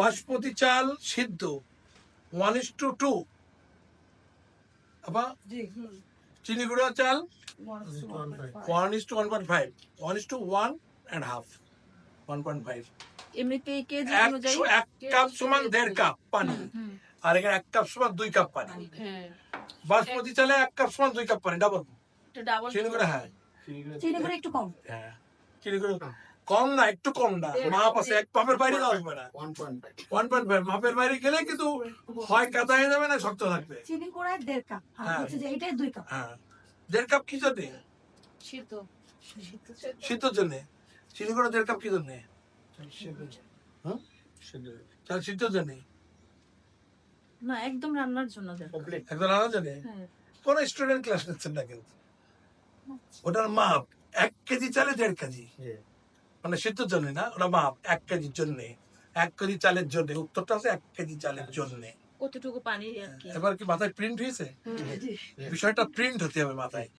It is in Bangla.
বাসমতি চাল সিদ্ধ। ওয়ান ইস টু টু আবার চিনি গুঁড়া চাল। One is to one point five one is to one and half one point five KG অনুযায়ী এক কাপ সমান দেড় কাপ পানি। আর এখানে এক কাপ সমান দুই কাপ পানি। হ্যাঁ। বাসমতি চালে এক কাপ সমান দুই কাপ পানি ডাবল চিনি গুঁড়া হ্যাঁ। চিনি করে একটু কম। হ্যাঁ। চিনি গুঁড়া কম না একটু কম না। মাপ আছে এক পাপের বাইরে যাওয়া যাবে না। ওয়ান পয়েন্ট ফাইভ মাপের বাইরে গেলে কিন্তু হয় কাদা হয়ে যাবে না শক্ত থাকবে। চিনি করে দেড় কাপ। হ্যাঁ। এইটাই দুই কাপ। হ্যাঁ। দেড় কাপ কি জন্যে? সিদ্ধ। শীতর জন্যে? চিনি গুঁড়া দেড় কাপ কি জন্যে? হুম? চাল শীতর জন্যে? না একদম রান্নার জন্য দেন একদম হ্যাঁ। কোন স্টুডেন্ট ক্লাস নিচ্ছেন না কিন্তু? ওটার মাপ এক কেজি চালে দেড় কেজি। মানে সিদ্ধর জন্য না ওরা মাপ এক কেজির জন্য। এক কেজি চালের জন্য উত্তরটা আছে এক কেজি চালের জন্য। কতটুকু পানি এবার কি মাথায় প্রিন্ট হয়েছে? বিষয়টা প্রিন্ট হতে হবে মাথায়।